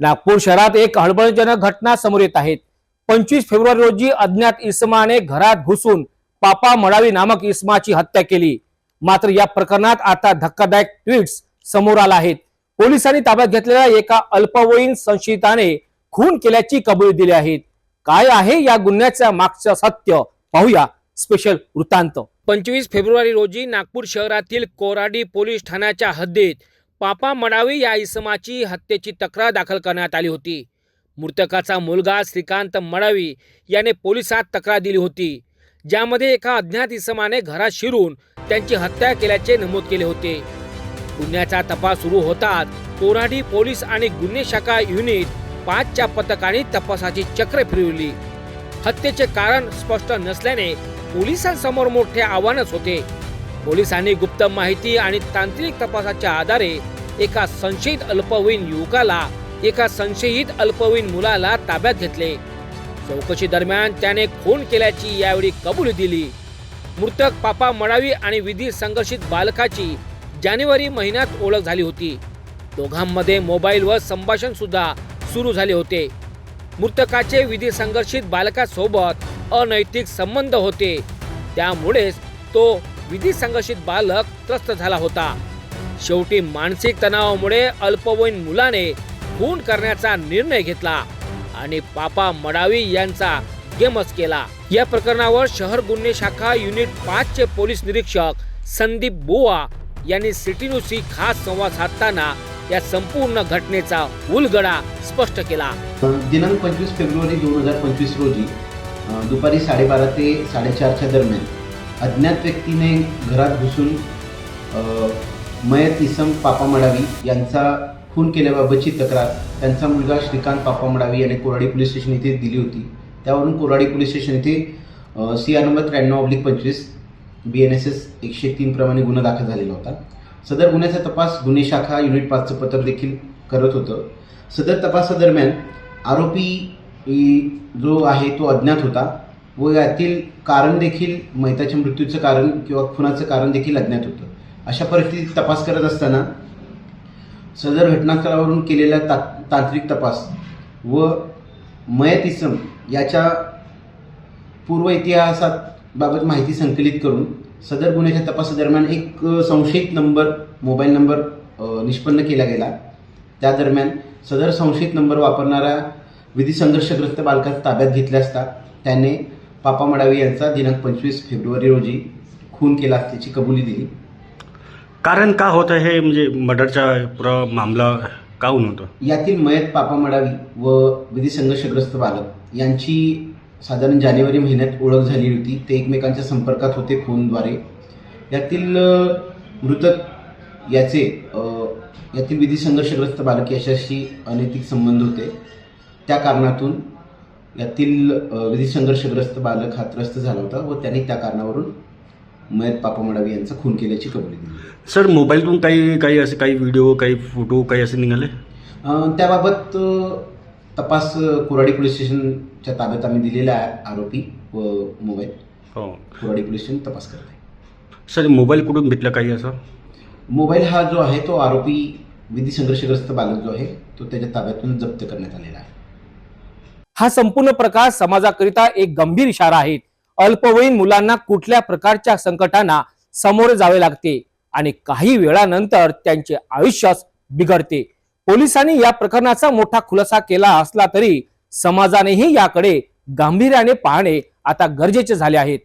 नागपूर शहरात एक हळबळजनक घटना समोर येत आहेत पंचवीस फेब्रुवारी रोजी अज्ञात इसमाने घरात घुसून पापा मडावी नामक इसमाची हत्या केली. मात्र या प्रकरणात आता धक्कादायक ट्विट्स समोर आला आहेत. पोलिसांनी ताब्यात घेतलेल्या एका अल्पवयीन संशयिताने खून केल्याची कबुली दिली आहे. काय आहे या गुन्ह्याच्या मागचं सत्य? पाहूया स्पेशल वृत्तांत. पंचवीस फेब्रुवारी रोजी नागपूर शहरातील कोराडी पोलीस ठाण्याच्या हद्दीत पापा मडावी या इसमाची हत्येची तक्रार दाखल करण्यात आली होती. मृतकाचा मुलगा श्रीकांत मडावी याने पोलिसात तक्रार दिली होती ज्यामध्ये एका अज्ञात इसमाने घरात शिरून त्यांची हत्या केल्याचे नमूद केले होते. गुन्ह्याचा तपास सुरू होताच कोराडी पोलीस आणि गुन्हे शाखा युनिट पाचच्या पथकाने तपासाची चक्र फिरवली. हत्येचे कारण स्पष्ट नसल्याने पोलिसांसमोर मोठे आव्हानच होते. पोलिसांनी गुप्त माहिती आणि तांत्रिक तपासाच्या आधारे एका संशयित अल्पवयीन युवकाला एका संशयित अल्पवयीन मुलाला ताब्यात घेतले. चौकशी दरम्यान त्याने खून केल्याची यावेळी कबुली दिली. मृतक पापा मडावी आणि विधी संघर्षित बालकाची जानेवारी महिन्यात ओळख झाली होती. दोघांमध्ये मोबाईलवर संभाषण सुद्धा सुरू झाले होते. मृतकाचे विधी संघर्षित बालकासोबत अनैतिक संबंध होते. त्यामुळेच तो विधी संघर्षित बालक त्रस्त झाला होता. शेवटी मानसिक तणावामुळे अल्पवयीन मुलाने खून करण्याचा निर्णय घेतला आणि पापा मडावी यांचा गेमच केला. या प्रकरणावर शहर गुन्हे शाखा युनिट पाच चे पोलीस निरीक्षक संदीप बुवा यांनी सिटी न्यूजशी खास संवाद साधताना या संपूर्ण घटनेचा उलगडा स्पष्ट केला. दिनांक पंचवीस फेब्रुवारी दोन हजार पंचवीस रोजी दुपारी साडेबारा ते साडेचारच्या दरम्यान अज्ञात व्यक्तीने घरात घुसून मयत इसम पापा मडावी यांचा खून केल्याबाबतची तक्रार. त्यांचा मुलगा श्रीकांत पापा मडावी याने कोराडी पोलीस स्टेशन येथे दिली होती. त्यावरून कोराडी पोलीस स्टेशन येथे सी आर नंबर त्र्याण्णव ऑब्लिक पंचवीस बी एन एस एस एकशे तीन प्रमाणे गुन्हा दाखल झालेला होता. सदर गुन्ह्याचा तपास गुन्हे शाखा युनिट पाचचं पत्र देखील करत होतं. सदर तपासादरम्यान आरोपी जो आहे तो अज्ञात होता. व यातील कारण देखील मैताच्या मृत्यूचं कारण किंवा खुनाचं कारण देखील अज्ञात होतं. अशा परिस्थितीत तपास करत असताना सदर घटनास्थळावरून केलेला ता तांत्रिक तपास व मयत इसम याच्या पूर्व इतिहासात बाबत माहिती संकलित करून सदर गुन्ह्याच्या तपासादरम्यान एक संशयित नंबर मोबाईल नंबर निष्पन्न केला गेला. त्या दरम्यान सदर संशयित नंबर वापरणाऱ्या विधी संघर्षग्रस्त बालकास ताब्यात घेतले असता. त्याने पापा मडावी यांचा दिनांक पंचवीस फेब्रुवारी रोजी खून केला असल्याची कबुली दिली. कारण का होतं हे? म्हणजे मर्डरचा पुरा मामला का होऊन होतं? यातील मयत पापा मडावी व विधी संघर्षग्रस्त बालक यांची साधारण जानेवारी महिन्यात ओळख झाली होती. ते एकमेकांच्या संपर्कात होते फोनद्वारे यातील मृतक याचे यातील विधी संघर्षग्रस्त बालक याच्याशी अनैतिक संबंध होते. त्या कारणातून यातील विधी संघर्षग्रस्त बालक हा त्रस्त झाला होता व त्यांनी त्या कारणावरून मयत पापा मडावी यांचा खून केल्याची कबुली दिली. सर मोबाईलतून काही काही असे काही व्हिडिओ काही फोटो काही असे निघाले? त्याबाबत तपास कोराडी पोलीस स्टेशनच्या ताब्यात आम्ही दिलेला आहे आरोपी व मोबाईल. हो. कोराडी पोलीस स्टेशन तपास करत आहे. सर मोबाईल कुठून भेटला काही असं? मोबाईल हा जो आहे तो आरोपी विधी संघर्षग्रस्त बालक जो आहे तो त्याच्या ताब्यातून जप्त करण्यात आलेला आहे. हा संपूर्ण प्रकार समाजाकरिता एक गंभीर इशारा आहे. अल्पवयीन मुलांना कुठल्या प्रकारच्या संकटांना सामोरे जावे लागते आणि काही वेळानंतर त्यांचे आयुष्यच बिघडते. पोलिसांनी या प्रकरणाचा मोठा खुलासा केला असला तरी समाजानेही याकडे गांभीर्याने पाहणे आता गरजेचे झाले आहेत.